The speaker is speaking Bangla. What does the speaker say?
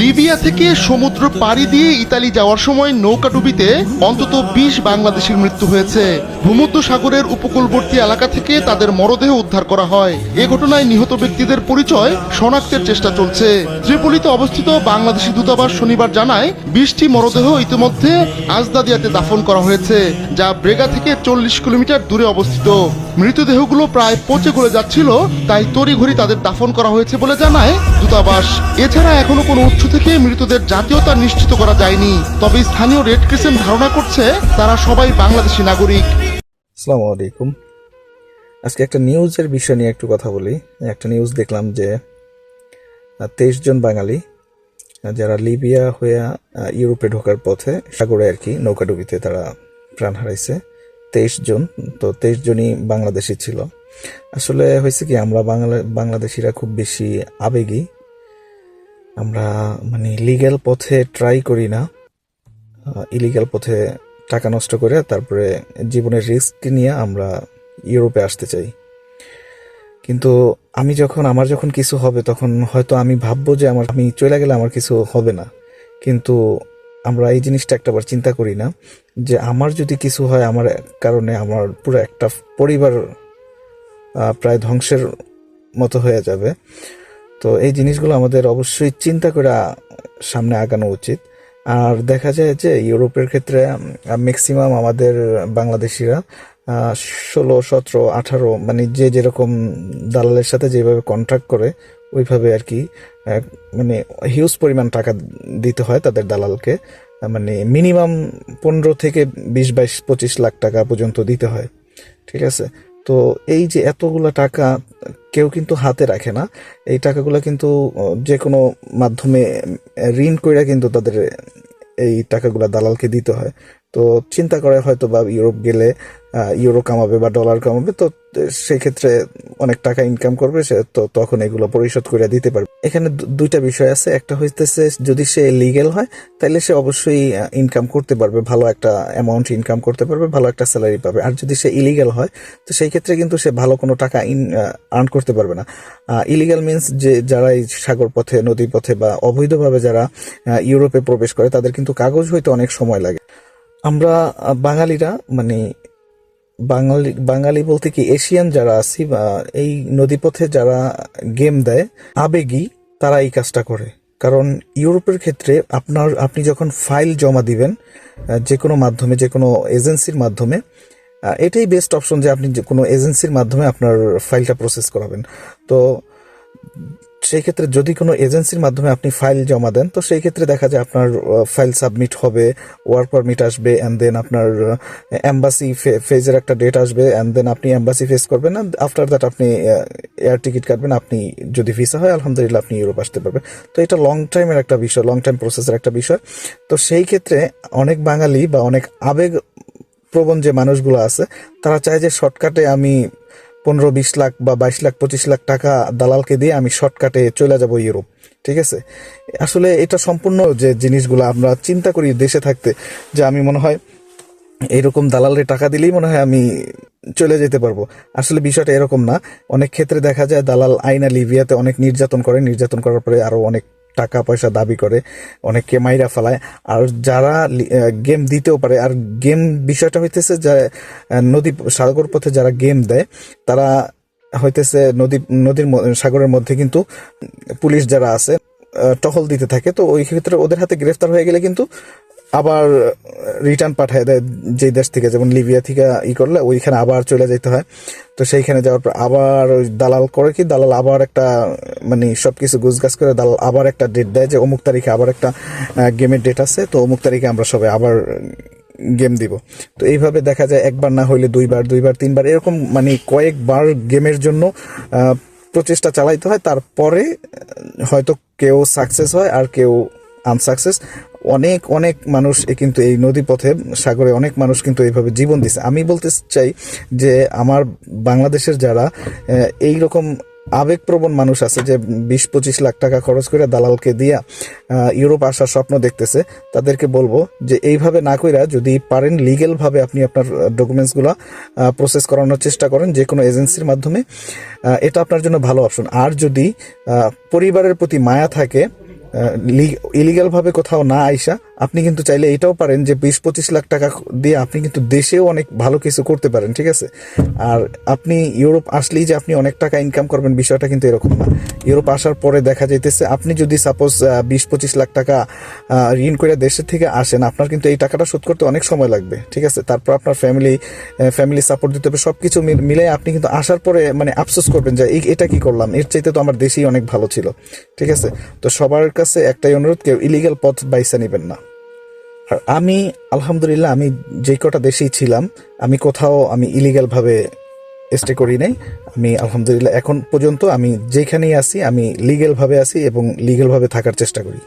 লিবিয়া থেকে সমুদ্র পাড়ি দিয়ে ইতালি যাওয়ার সময় নৌকাডুবিতে অন্তত বিশ বাংলাদেশের মৃত্যু হয়েছে। ভূমধ্য সাগরের উপকূলবর্তী এলাকা থেকে তাদের মরদেহ উদ্ধার করা হয়। এ ঘটনায় নিহত ব্যক্তিদের পরিচয় শনাক্তের চেষ্টা চলছে। ত্রিপলিতে অবস্থিত বাংলাদেশি দূতাবাস শনিবার জানায়, বিশটি মরদেহ ইতিমধ্যে আজদাদিয়াতে দাফন করা হয়েছে, যা ব্রেগা থেকে চল্লিশ কিলোমিটার দূরে অবস্থিত। মৃতদেহগুলো প্রায় পচে গলে যাচ্ছিল, তাই তড়িঘড়ি তাদের দাফন করা হয়েছে বলে জানায় দূতাবাস। এছাড়া এখনও কোনো উৎস থেকে মৃতদের জাতীয়তা নিশ্চিত করা যায়নি। তবে স্থানীয় রেড ক্রিসেন্ট ধারণা করছে তারা সবাই বাংলাদেশি নাগরিক। আসসালামু আলাইকুম। আজকে একটা নিউজের বিষয় নিয়ে একটু কথা বলি। একটা নিউজ দেখলাম যে তেইশ জন বাঙালি যারা লিবিয়া হয়ে ইউরোপে ঢোকার পথে সাগরে আর কি নৌকাডুবিতে তারা প্রাণ হারাইছে। তেইশ জন, তো তেইশ জনই বাংলাদেশি ছিল। আসলে হয়েছে কি, আমরা বাংলা, বাংলাদেশিরা খুব বেশি আবেগী। আমরা মানে লিগ্যাল পথে ট্রাই করি না। ইলিগাল পথে টাকা নষ্ট করে তারপরে জীবনের রিস্ক নিয়ে আমরা ইউরোপে আসতে চাই। কিন্তু আমি যখন, আমার যখন কিছু হবে, তখন হয়তো আমি ভাববো যে আমার, আমি চলে গেলে আমার কিছু হবে না। কিন্তু আমরা এই জিনিসটা একটাবার চিন্তা করি না, যে আমার যদি কিছু হয়, আমার কারণে আমার পুরো একটা পরিবার প্রায় ধ্বংসের মতো হয়ে যাবে। তো এই জিনিসগুলো আমাদের অবশ্যই চিন্তা করে সামনে আগানো উচিত। আর দেখা যায় যে ইউরোপের ক্ষেত্রে ম্যাক্সিমাম আমাদের বাংলাদেশিরা ষোলো, সতেরো, আঠারো মানে যে যেরকম দালালের সাথে যেভাবে কন্ট্রাক্ট করে, ওইভাবে আর কি মানে হিউজ পরিমাণ টাকা দিতে হয় তাদের দালালকে। মানে মিনিমাম পনেরো থেকে বিশ, বাইশ, পঁচিশ লাখ টাকা পর্যন্ত দিতে হয়। ঠিক আছে? তো এই যে এতগুলো টাকা কেউ কিন্তু হাতে রাখে না। এই টাকাগুলো কিন্তু যে কোনো মাধ্যমে ঋণ কইরা কিন্তু তাদের, এই টাকাগুলো দালালকে দিতে হয়। তো চিন্তা করে হয়তো বা ইউরোপ গেলে ইউরো কামাবে বা ডলার কামাবে, তো সেক্ষেত্রে অনেক টাকা ইনকাম করবে, সে তো তখন এগুলো পরিশোধ করে দিতে পারবে। এখানে দুইটা বিষয় আছে। একটা হইতেছে যদি সে লিগেল হয় তাহলে সে অবশ্যই ইনকাম করতে পারবে, ভালো একটা অ্যামাউন্ট ইনকাম করতে পারবে, ভালো একটা স্যালারি পাবে। আর যদি সে ইলিগেল হয়, তো সেই ক্ষেত্রে কিন্তু সে ভালো কোনো টাকা ইন আর্ন করতে পারবে না। ইলিগাল মিনস যে যারা এই সাগর পথে, নদী পথে বা অবৈধভাবে যারা ইউরোপে প্রবেশ করে, তাদের কিন্তু কাগজ হইতে অনেক সময় লাগে। আমরা বাঙালিরা মানে বাঙালি বাঙালি বলতে কি, এশিয়ান যারা আছি বা এই নদীপথে যারা গেম দেয়, আবেগী, তারা এই কাজটা করে। কারণ ইউরোপের ক্ষেত্রে আপনার, আপনি যখন ফাইল জমা দিবেন যে কোনো মাধ্যমে, যে কোনো এজেন্সির মাধ্যমে এটাই বেস্ট অপশন যে আপনি যে কোনো এজেন্সির মাধ্যমে আপনার ফাইলটা প্রসেস করাবেন। তো সেই ক্ষেত্রে যদি কোনো এজেন্সির মাধ্যমে আপনি ফাইল জমা দেন, তো সেই ক্ষেত্রে দেখা যায় আপনার ফাইল সাবমিট হবে, ওয়ার্ক পারমিট আসবে অ্যান্ড দেন আপনার অ্যাম্বাসি ফেজের একটা ডেট আসবে অ্যান্ড দেন আপনি অ্যাম্বাসি ফেস করবেন অ্যান্ড আফটার দ্যাট আপনি এয়ার টিকিট কাটবেন, আপনি যদি ভিসা হয়, আলহামদুলিল্লাহ আপনি ইউরোপ আসতে পারবেন। তো এটা লং টাইমের একটা বিষয় লং টাইম প্রসেসের একটা বিষয়। তো সেই ক্ষেত্রে অনেক বাঙালি বা অনেক আবেগ প্রবণ যে মানুষগুলো আছে, তারা চায় যে শর্টকাটে আমি পনেরো, বিশ লাখ বা বাইশ লাখ, পঁচিশ লাখ টাকা দালালকে দিয়ে আমি শর্টকাটে চলে যাব ইউরোপ, ঠিক আছে? আসলে এটা সম্পূর্ণ যে জিনিসগুলো আমরা চিন্তা করি দেশে থাকতে, যে আমি মনে হয় এরকম দালালের টাকা দিলেই মনে হয় আমি চলে যেতে পারব। আসলে বিষয়টা এরকম না, অনেক ক্ষেত্রে দেখা যায় দালাল আইনা লিবিয়াতে অনেক নির্যাতন করে, নির্যাতন করার পরে আরও অনেক টাকা পয়সা দাবি করে, অনেককে মাইরা ফেলায়। আর যারা গেম দিতেও পারে, আর গেম বিষয়টা হইতেছে যে নদী, সাগর পথে যারা গেম দেয়, তারা হইতেছে নদী, নদীর সাগরের মধ্যে কিন্তু পুলিশ যারা আছে টহল দিতে থাকে। তো ওই ক্ষেত্রে ওদের হাতে গ্রেফতার হয়ে গেলে কিন্তু আবার রিটার্ন পাঠায় দেয় যেই দেশ থেকে, যেমন লিবিয়া থেকে ই করলে, ওইখানে আবার চলে যেতে হয়। তো সেইখানে যাওয়ার পর আবার ওই দালাল করে কি, দালাল আবার একটা মানে সবকিছু গুছগাছ করে দালাল আবার একটা ডেট দেয় যে অমুক তারিখে আবার একটা গেমের ডেট আছে, তো অমুক তারিখে আমরা সবাই আবার গেম দিব। তো এইভাবে দেখা যায় একবার না হইলে দুইবার দুইবার, তিনবার, এরকম মানে কয়েকবার গেমের জন্য প্রচেষ্টা চালাইতে হয়। তারপরে, হয়তো কেউ সাকসেস হয় আর কেউ আনসাকসেস অনেক অনেক মানুষ কিন্তু এই নদী পথে সাগরে অনেক মানুষ কিন্তু এইভাবে জীবন দিছে। আমি বলতে চাই যে আমার বাংলাদেশের যারা এই রকম আবেগপ্রবণ মানুষ আছে যে বিশ, পঁচিশ লাখ টাকা খরচ করে দালালকে দিয়া ইউরোপ আসার স্বপ্ন দেখতেছে, তাদেরকে বলব যে এইভাবে না কইরা যদি পারেন লিগেলভাবে আপনি আপনার ডকুমেন্টসগুলো প্রসেস করানোর চেষ্টা করেন যে কোনো এজেন্সির মাধ্যমে এটা আপনার জন্য ভালো অপশন। আর যদি পরিবারের প্রতি মায়া থাকে ইলিগাল ভাবে কোথাও না আইসা আপনি কিন্তু চাইলে এটাও পারেন যে বিশ পঁচিশ লাখ টাকা দিয়ে আপনি কিন্তু দেশেও অনেক ভালো কিছু করতে পারেন, ঠিক আছে? আর আপনি ইউরোপ আসলেই যে আপনি অনেক টাকা ইনকাম করবেন বিষয়টা কিন্তু এরকম না। ইউরোপ আসার পরে দেখা যাইতেছে আপনি যদি সাপোজ বিশ পঁচিশ লাখ টাকা ঋণ করে দেশের থেকে আসেন, আপনার কিন্তু এই টাকাটা শোধ করতে অনেক সময় লাগবে, ঠিক আছে? তারপর আপনার ফ্যামিলি ফ্যামিলি সাপোর্ট দিতে হবে সব কিছু মিলে আপনি কিন্তু আসার পরে মানে আফসোস করবেন যে এটা কি করলাম? এর চাইতে তো আমার দেশেই অনেক ভালো ছিল, ঠিক আছে? তো সবার কাছে একটাই অনুরোধ, কেউ ইলিগাল পথ বাইসা নেবেন না। আমি, আলহামদুলিল্লাহ, আমি যে কটা দেশেই ছিলাম, আমি কোথাও আমি ইলিগালভাবে স্টে করি নাই। আমি, আলহামদুলিল্লাহ, এখন পর্যন্ত আমি যেখানেই আসি আমি লিগেলভাবে আসি এবং লিগেলভাবে থাকার চেষ্টা করি।